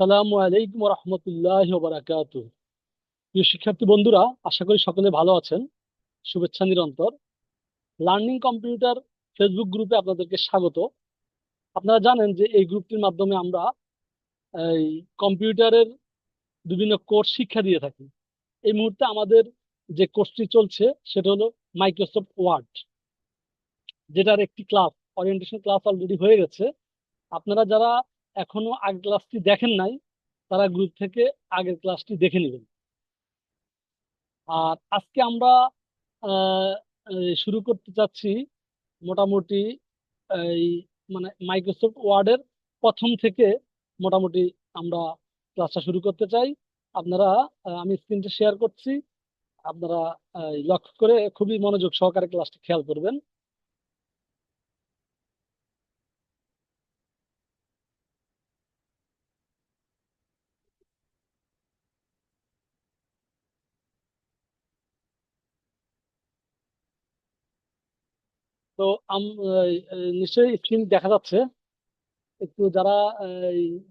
সালামু আলাইকুম রহমতুল্লাহ বারাকাত প্রিয় শিক্ষার্থী বন্ধুরা, আশা করি সকলে ভালো আছেন। শুভেচ্ছা নিরন্তর। লার্নিং কম্পিউটার ফেসবুক গ্রুপে আপনাদেরকে স্বাগত। আপনারা জানেন যে এই গ্রুপটির মাধ্যমে আমরা এই কম্পিউটারের বিভিন্ন কোর্স শিক্ষা দিয়ে থাকি। এই মুহূর্তে আমাদের যে কোর্সটি চলছে, সেটা হলো মাইক্রোসফট ওয়ার্ড যেটার একটি ক্লাস অরিয়েন্টেশন ক্লাস অলরেডি হয়ে গেছে। আপনারা যারা এখনও আগের ক্লাসটি দেখেন নাই, তারা গ্রুপ থেকে আগের ক্লাসটি দেখে নেবেন। আর আজকে আমরা শুরু করতে চাচ্ছি মোটামুটি, এই মানে মাইক্রোসফট ওয়ার্ডের প্রথম থেকে মোটামুটি আমরা ক্লাসটা শুরু করতে চাই। আপনারা আমি স্ক্রিনটা শেয়ার করছি। আপনারা লক্ষ্য করে খুবই মনোযোগ সহকারে ক্লাসটি খেয়াল করবেন। তো নিশ্চয়ই স্ক্রিন দেখা যাচ্ছে। একটু যারা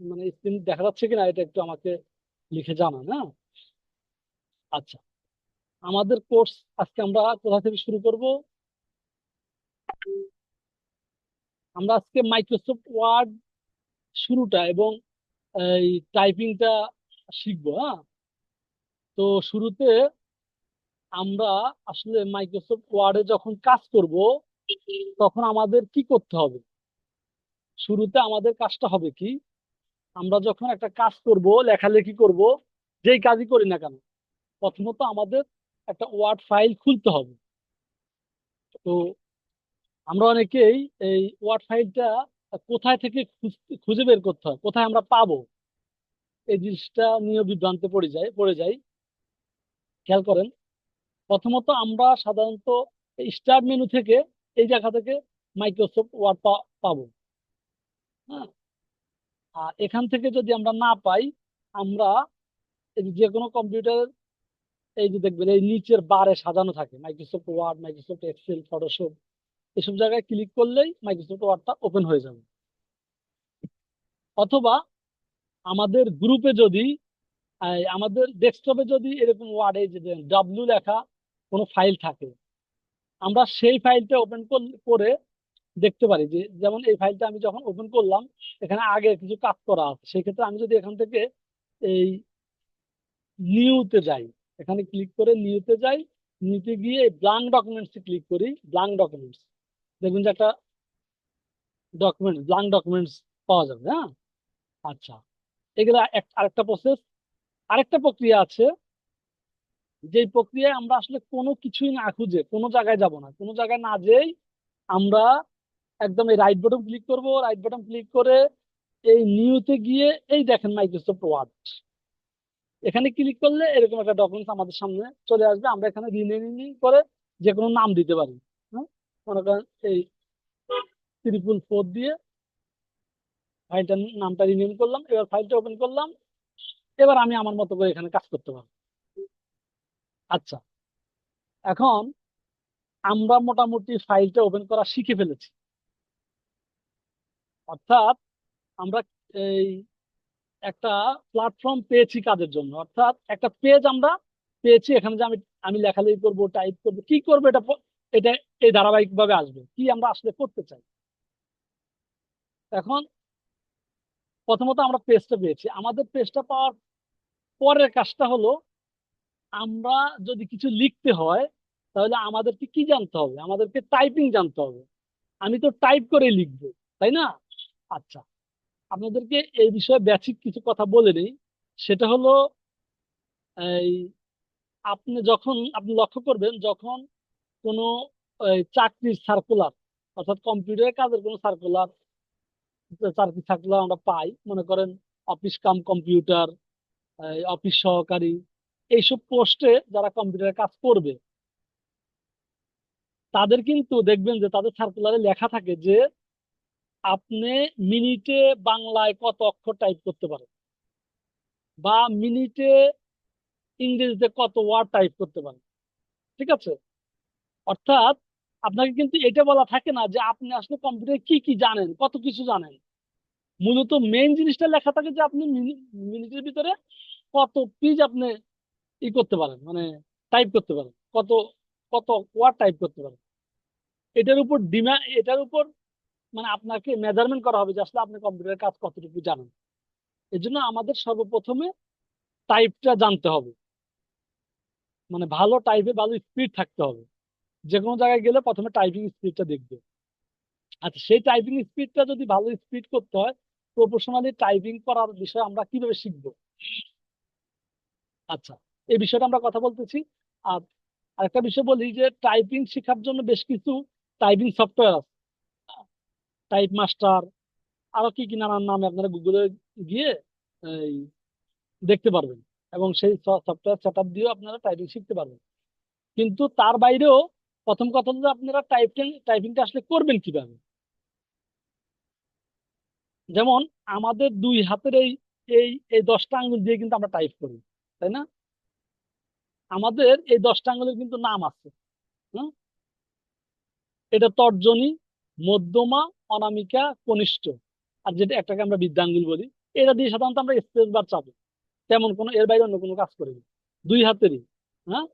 মানে স্ক্রিন দেখা যাচ্ছে কিনা এটা একটু আমাকে লিখে জানান হ্যাঁ? আচ্ছা আমাদের কোর্স আজকে আমরা কোথা থেকে শুরু করব? আমরা আজকে মাইক্রোসফট ওয়ার্ড শুরুটা এবং, এই টাইপিংটা শিখব হ্যাঁ? তো শুরুতে আমরা আসলে মাইক্রোসফট ওয়ার্ডে যখন কাজ করব তখন আমাদের কি করতে হবে? শুরুতে আমাদের কাজটা হবে কি? আমরা যখন একটা কাজ করব, লেখালেখি করব, যেই কাজই করি না কেন, প্রথমত আমাদের একটা ওয়ার্ড ফাইল খুলতে হবে। তো আমরা অনেকেই এই ওয়ার্ড ফাইলটা কোথায় থেকে খুঁজ- বের করতে হয়? কোথায় আমরা পাবো? এই জিনিসটা নিয়ে বিভ্রান্তে পড়ে যায় পড়ে যাই। খেয়াল করেন, প্রথমত আমরা সাধারণত স্টার্ট মেনু থেকে এই জায়গা থেকে মাইক্রোসফট ওয়ার্ড পাবো। হ্যাঁ? আর এখান থেকে যদি আমরা না পাই, আমরা যে কোনো কম্পিউটার এই যে দেখবেন, এই নিচের বারে সাজানো থাকে। Microsoft Word Microsoft Excel Photoshop এসব জায়গায় ক্লিক করলেই মাইক্রোসফট ওয়ার্ডটা ওপেন হয়ে যাবে। অথবা আমাদের গ্রুপে যদি আমাদের ডেস্কটপে যদি এরকম ওয়ার্ডে যে ডাব্লু লেখা কোনো ফাইল থাকে আমরা সেই ফাইলটা ওপেন করে দেখতে পারি যে, যেমন এই ফাইলটা আমি যখন ওপেন করলাম, এখানে আগে কিছু কাজ করা আছে। সেই ক্ষেত্রে আমি যদি এখান থেকে এই নিউতে যাই, এখানে ক্লিক করে নিউতে যাই, নিউতে গিয়ে ব্লাঙ্ক ডকুমেন্টসে ক্লিক করি ব্লাঙ্ক ডকুমেন্টস দেখুন যে একটা ডকুমেন্ট ব্লাঙ্ক ডকুমেন্টস পাওয়া যাবে হ্যাঁ? আচ্ছা। এগুলা আরেকটা প্রসেস আরেকটা প্রক্রিয়া আছে। যেই প্রক্রিয়ায় আমরা আসলে কোনো কিছুই না খুঁজে, কোনো জায়গায় যাব না। কোনো জায়গায় না যেই আমরা একদম এই রাইট বাটন ক্লিক করব। রাইট বাটন ক্লিক করে এই নিউতে গিয়ে এই দেখেন মাইক্রোসফট ওয়ার্ড এখানে ক্লিক করলে এরকম একটা ডকুমেন্টস আমাদের সামনে চলে আসবে। আমরা এখানে রিনেমিং করে যে কোনো নাম দিতে পারি। হ্যাঁ? মনে করেন এই ত্রিপুল ফোর দিয়ে ফাইলটার নামটা রিনেম করলাম, এবার ফাইলটা ওপেন করলাম। এবার আমি আমার মতো করে এখানে কাজ করতে পারব। আচ্ছা এখন আমরা মোটামুটি ফাইলটা ওপেন করা শিখে ফেলেছি। অর্থাৎ আমরা এই একটা প্ল্যাটফর্ম পেয়েছি কাজের জন্য। অর্থাৎ একটা পেজ আমরা পেয়েছি, এখানে যে আমি আমি লেখালেখি করব টাইপ করব, কি করব এটা এটা, এই ধারাবাহিক ভাবে আসবে, কি আমরা আসলে করতে চাই। এখন প্রথমত আমরা পেজটা পেয়েছি। আমাদের পেজটা পাওয়ার পরের কাজটা হলো আমরা যদি কিছু লিখতে হয়, তাহলে আমাদেরকে কি জানতে হবে? আমাদেরকে টাইপিং জানতে হবে। আমি তো টাইপ করে লিখব, তাই না? আচ্ছা আপনাদেরকে এই বিষয়ে বেসিক কিছু কথা বলে নেই। সেটা হলো, এই আপনি যখন, আপনি লক্ষ্য করবেন যখন কোনো চাকরির সার্কুলার অর্থাৎ কম্পিউটারের কাজের কোনো সার্কুলার চাকরির সার্কুলার আমরা পাই। মনে করেন অফিস কাম কম্পিউটার অফিস সহকারী এইসব পোস্টে যারা কম্পিউটারে কাজ করবে, তাদের কিন্তু দেখবেন যে তাদের সার্কুলারে লেখা থাকে যে আপনি মিনিটে বাংলায় কত অক্ষর টাইপ করতে পারেন বা মিনিটে ইংরেজিতে কত ওয়ার্ড টাইপ করতে পারেন, ঠিক আছে? অর্থাৎ আপনাকে কিন্তু এটা বলা থাকে না যে আপনি আসলে কম্পিউটারে কি কি জানেন, কত কিছু জানেন। মূলত মেইন জিনিসটা লেখা থাকে যে আপনি মিনিটের ভিতরে কত পেজ আপনি ই করতে পারেন মানে টাইপ করতে পারেন। কত কত ওয়ার্ড টাইপ করতে পারেন। এটার উপর ডিমা এটার উপর মানে আপনাকে মেজারমেন্ট করা হবে যে আসলে আপনি কম্পিউটারের কাজ কতটুকু জানেন। এই জন্য আমাদের সর্বপ্রথমে টাইপটা জানতে হবে। মানে ভালো টাইপে ভালো স্পিড থাকতে হবে। যে কোনো জায়গায় গেলে প্রথমে টাইপিং স্পিডটা দেখবে। আচ্ছা সেই টাইপিং স্পিডটা যদি ভালো স্পিড করতে হয় প্রফেশনালি টাইপিং করার বিষয়ে আমরা কীভাবে শিখব? আচ্ছা এই বিষয়টা আমরা কথা বলতেছি। আর আরেকটা বিষয় বলি যে টাইপিং শেখার জন্য বেশ কিছু টাইপিং সফটওয়্যার আছে। টাইপ মাস্টার আরও কি কি নানান নামে আপনারা গুগলে গিয়ে দেখতে পারবেন। এবং সেই সফটওয়্যার সেট আপ দিয়েও আপনারা টাইপিং শিখতে পারবেন। কিন্তু তার বাইরেও প্রথম কথা হলো আপনারা টাইপিং টাইপিংটা আসলে করবেন কীভাবে? যেমন আমাদের দুই হাতের এই এই এই দশটা আঙ্গুল দিয়ে কিন্তু আমরা টাইপ করি, তাই না? আমাদের এই দশটা আঙ্গুলের কিন্তু নাম আছে, হুম? এটা তর্জনী, মধ্যমা, অনামিকা, কনিষ্ঠ। আর যেটা একটাকে আমরা বৃদ্ধাঙ্গুল বলি, এটা দিয়ে সাধারণত আমরা স্পেস বার চাপি তেমন কোনো, এর বাইরে অন্য কোনো কাজ করি দুই হাতেরই হ্যাঁ?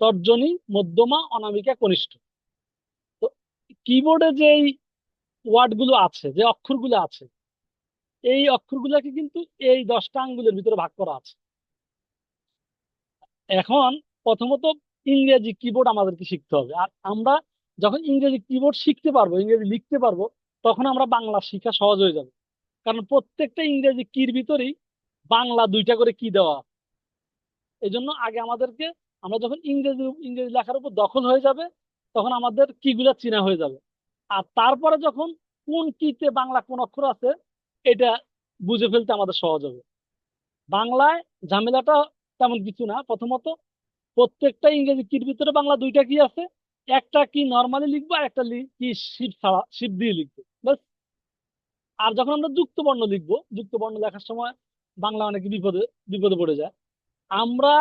তর্জনী, মধ্যমা, অনামিকা, কনিষ্ঠ। তো কিবোর্ডে যেই ওয়ার্ডগুলো আছে, যে অক্ষরগুলো আছে, এই অক্ষরগুলোকে কিন্তু এই দশটা আঙ্গুলের ভিতরে ভাগ করা আছে। এখন প্রথমত ইংরেজি কিবোর্ড আমাদেরকে শিখতে হবে। আর আমরা যখন ইংরেজি কিবোর্ড শিখতে পারব, ইংরেজি লিখতে পারব, তখন আমরা বাংলা শিখা সহজ হয়ে যাবে। কারণ প্রত্যেকটা ইংরেজি কির ভিতরেই বাংলা দুইটা করে কি দেওয়া এই জন্য আগে আমাদেরকে, আমরা যখন ইংরেজি ইংরেজি লেখার উপর দখল হয়ে যাবে, তখন আমাদের কিগুলা চেনা হয়ে যাবে। আর তারপরে যখন কোন কিতে বাংলা কোন অক্ষর আছে, এটা বুঝে ফেলতে আমাদের সহজ হবে। বাংলায় ঝামেলাটা তেমন কিছু না। প্রথমত, প্রত্যেকটা ইংরেজি কির ভিতরে বাংলা দুইটা কি আছে? একটা কি নর্মালি লিখব আর একটা কি শিব ছাড়া, শিব দিয়ে লিখব। বাস আর যখন আমরা যুক্ত বর্ণ লিখব যুক্ত বর্ণ লেখার সময় বাংলা অনেকে বিপদে বিপদে পড়ে যায়। আমরা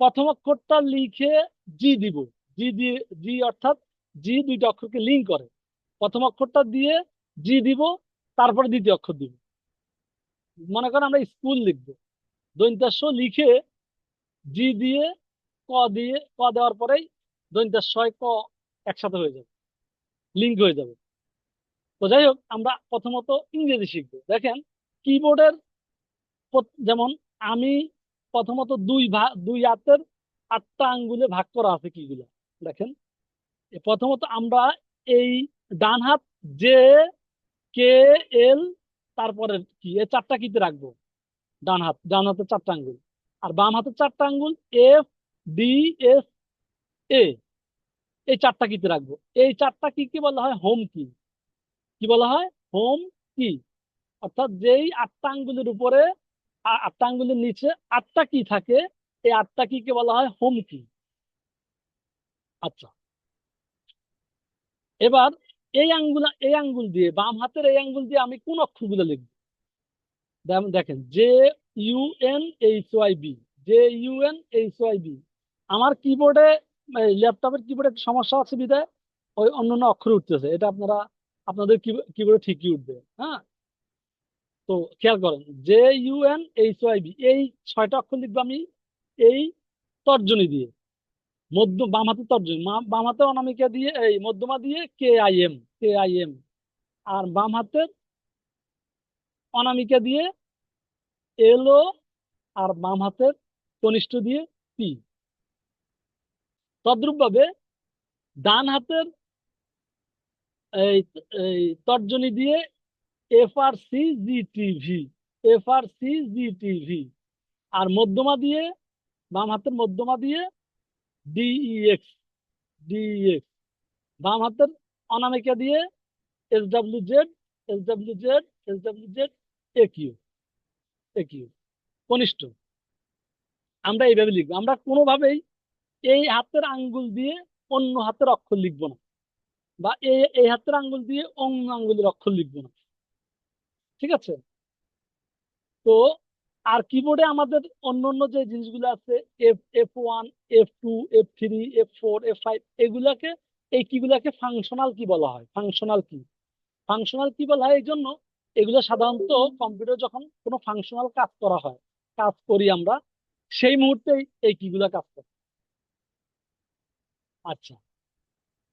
প্রথম অক্ষরটা লিখে জি দিব। জি দিয়ে, জি অর্থাৎ জি দুইটা অক্ষরকে লিঙ্ক করে। প্রথম অক্ষরটা দিয়ে জি দিব, তারপরে দ্বিতীয় অক্ষর দিব। মনে করেন আমরা স্কুল লিখব। দৈন্তাস্য লিখে জি দিয়ে ক দিয়ে, ক দেওয়ার পরেই দৈন্তাস্বয় ক একসাথে হয়ে যাবে, লিঙ্ক হয়ে যাবে। তো যাই হোক, আমরা প্রথমত ইংরেজি শিখব। দেখেন কিবোর্ডের যেমন আমি প্রথমত দুই দুই হাতের আটটা আঙ্গুলে ভাগ করা আছে কিগুলো দেখেন প্রথমত আমরা এই ডান হাত জে কে এল তারপরে কি, এই চারটা কিতে রাখব, ডান হাত, ডান হাতের চারটা আঙ্গুল। আর বাম হাতের চারটা আঙ্গুল এফ ডি এস এ এই চারটা কিতে রাখব? এই চারটা কি কি বলা হয়? হোম কি কি বলা হয়? হোম কি অর্থাৎ যেই আটটা আঙ্গুলের উপরে আটটা আঙ্গুলের নিচে আটটা কি থাকে, এই আটটা কি কে বলা হয় হোম কি আচ্ছা। এবার এই আঙ্গুল এই আঙ্গুল দিয়ে, বাম হাতের এই আঙ্গুল দিয়ে আমি কোন অক্ষরগুলো লিখব? দেখেন J U N H Y B J U N H Y B আমার কিবোর্ডে ল্যাপটপের কিবোর্ডে একটা সমস্যা আছে বিদায় ওই অন্য অন্য অক্ষর উঠতেছে। এটা আপনারা, আপনাদের কিবোর্ডে ঠিকই উঠবে হ্যাঁ? তো খেয়াল করেন জে ইউ এন এইচ এই ছয়টা অক্ষর লিখব আমি, এই তর্জনী দিয়ে, মধ্য, বাম হাতের তর্জনী বাম হাতে অনামিকা দিয়ে, এই মধ্যমা দিয়ে K I M K I M আর বাম হাতের অনামিকা দিয়ে এলো আর বাম হাতের কনিষ্ঠ দিয়ে পি তদ্রুপ ভাবে ডান হাতের এই তর্জনী দিয়ে F R C G TV F R C G TV আর মধ্যমা দিয়ে, বাম হাতের মধ্যমা দিয়ে ডিইএক্স ডিইএক্স বাম হাতের অনামিকা দিয়ে S W Z S W Z S W Z A Q Q কনিষ্ঠ। আমরা এইভাবে লিখব। আমরা কোনোভাবেই এই হাতের আঙ্গুল দিয়ে অন্য হাতের অক্ষর লিখব না বা এই এই হাতের আঙ্গুল দিয়ে অন্য আঙ্গুলের অক্ষর লিখব না। ঠিক আছে? তো আর কিবোর্ডে আমাদের অন্য অন্য যে জিনিসগুলো আছে F F one F two F three F four F five এগুলাকে, এই কিগুলাকে ফাংশনাল কি বলা হয়। ফাংশনাল কি ফাংশনাল কি বলা হয় এই জন্য এগুলো সাধারণত কম্পিউটার যখন কোনো ফাংশনাল কাজ করা হয়, কাজ করি আমরা, সেই মুহূর্তে এই কিগুলা কাজ করে। আচ্ছা।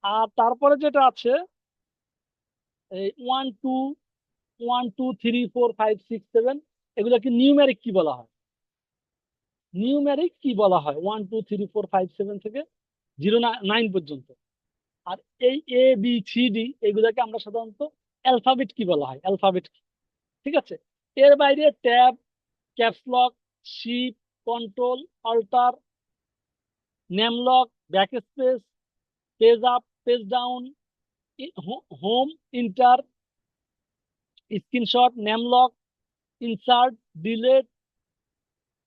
আর তারপরে যেটা আছে, এই one two one two three four five six seven এগুলোকে নিউমেরিক কি বলা হয়? নিউমেরিক কি বলা হয়? One two three four five seven থেকে জিরো নাইন পর্যন্ত। আর এই এ বি সি ডি এগুলোকে আমরা সাধারণত অ্যালফাবেট কি বলা হয়? অ্যালফাবেট। ঠিক আছে? এর বাইরে tab caps lock shift, control alter num lock back space page up, page down home, enter, screenshot num lock insert, delete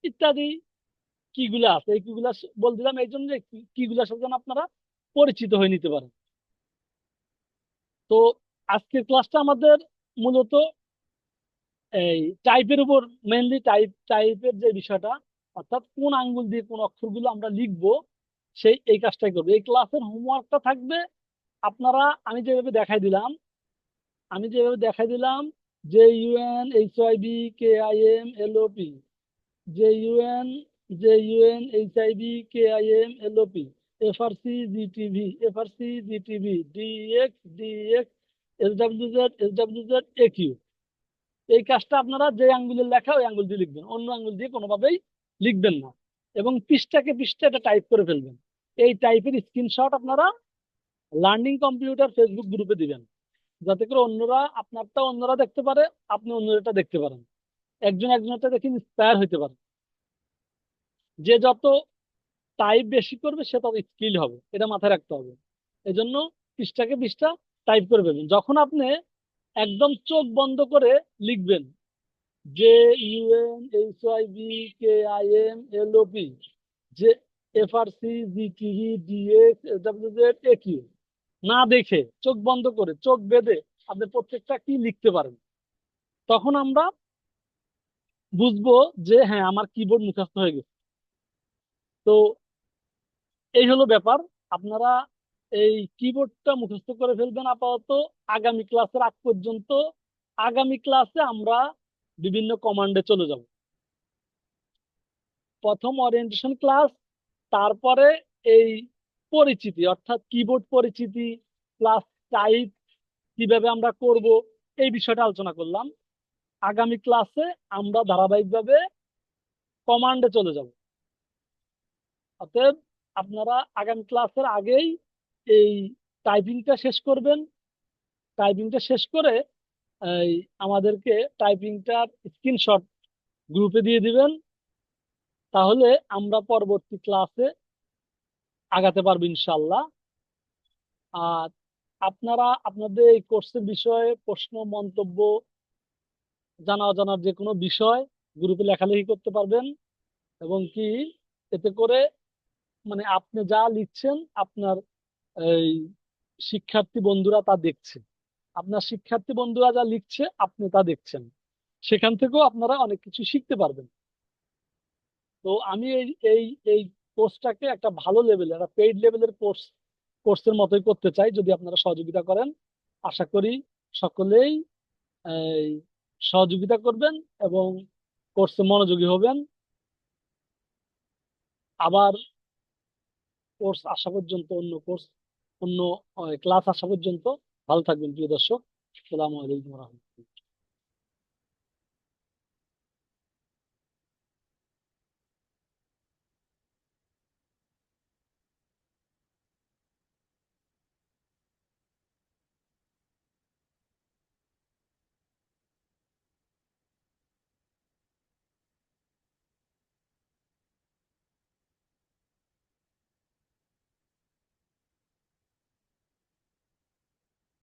ইত্যাদি কিগুলা আছে। এই কিগুলা বল দিলাম। এই জন্য যে কি- কিগুলার সাথে যেন আপনারা পরিচিত হয়ে নিতে পারেন। তো আজকের ক্লাসটা আমাদের মূলত এই টাইপের উপর মেনলি টাইপ টাইপের যে বিষয়টা, অর্থাৎ কোন আঙ্গুল দিয়ে কোন অক্ষরগুলো আমরা লিখব, সেই, এই কাজটাই করব। এই ক্লাসের হোমওয়ার্কটা থাকবে আপনারা, আমি যেভাবে দেখাই দিলাম, আমি যেভাবে দেখাই দিলাম যে U N H I B K I M L O P J U N J U N H I B K I M L O P F R C G TV F R C G TV D X D X S S Z A এই কাজটা আপনারা যে আঙ্গুলের লেখা, ওই আঙ্গুল দিয়ে লিখবেন। অন্য আঙ্গুল দিয়ে কোনোভাবেই লিখবেন না। এবং পৃষ্ঠাকে পৃষ্ঠা এটা টাইপ করে ফেলবেন। এই টাইপের স্ক্রিনশট আপনারা লার্নিং কম্পিউটার ফেসবুক গ্রুপে দিবেন। যাতে করে অন্যরা আপনারটা অন্যরা দেখতে পারে, আপনি অন্যটা দেখতে পারেন। একজন একজনটা দেখে ইন্সপায়ার হইতে পারে। যে যত টাইপ বেশি করবে, সে তত স্কিল হবে। এটা মাথায় রাখতে হবে। এজন্য পৃষ্ঠাকে পৃষ্ঠা টাইপ করে ফেলবেন যখন আপনি একদম চোখ বন্ধ করে লিখবেন J U N H I B K I M L O P যে F R C G TV D X S W Z A Q না দেখে, চোখ বন্ধ করে, চোখ বেঁধে আপনি প্রত্যেকটা কি লিখতে পারেন? তখন আমরা বুঝব যে হ্যাঁ আমার কিবোর্ড মুখস্থ হয়ে গেছে। তো, এই হলো ব্যাপার। আপনারা এই কিবোর্ডটা মুখস্থ করে ফেলবেন আপাতত। আগামী ক্লাসের আগ পর্যন্ত, আগামী ক্লাসে আমরা বিভিন্ন কমান্ডে চলে যাব। প্রথম ওরিয়েন্টেশন ক্লাস তারপরে এই পরিচিতি, অর্থাৎ কিবোর্ড পরিচিতি প্লাস টাইপ কীভাবে আমরা করব, এই বিষয়টা আলোচনা করলাম। আগামী ক্লাসে আমরা ধারাবাহিকভাবে কমান্ডে চলে যাব। অতএব আপনারা আগামী ক্লাসের আগেই এই টাইপিংটা শেষ করবেন। টাইপিংটা শেষ করে আমাদেরকে টাইপিংটার স্ক্রিনশট গ্রুপে দিয়ে দিবেন। তাহলে আমরা পরবর্তী ক্লাসে আগাতে পারব ইনশাল্লাহ। আর আপনারা আপনাদের এই কোর্সের বিষয়ে প্রশ্ন, মন্তব্য, জানা অজানার যে কোনো বিষয় গ্রুপে লেখালেখি করতে পারবেন। এবং কি এতে করে মানে আপনি যা লিখছেন আপনার এই শিক্ষার্থী বন্ধুরা তা দেখছে। আপনার শিক্ষার্থী বন্ধুরা যা লিখছে, আপনি তা দেখছেন। সেখান থেকেও আপনারা অনেক কিছু শিখতে পারবেন। তো আমি এই এই এই কোর্সটাকে একটা ভালো লেভেলের একটা পেইড লেভেলের কোর্স, কোর্সের মতোই করতে চাই, যদি আপনারা সহযোগিতা করেন। আশা করি সকলেই সহযোগিতা করবেন এবং কোর্সে মনোযোগী হবেন। আবার কোর্স আসা পর্যন্ত অন্য কোর্স অন্য ক্লাস আসা পর্যন্ত ভালো থাকবেন প্রিয় দর্শক। আসসালামু আলাইকুম রহমতুল্লাহ।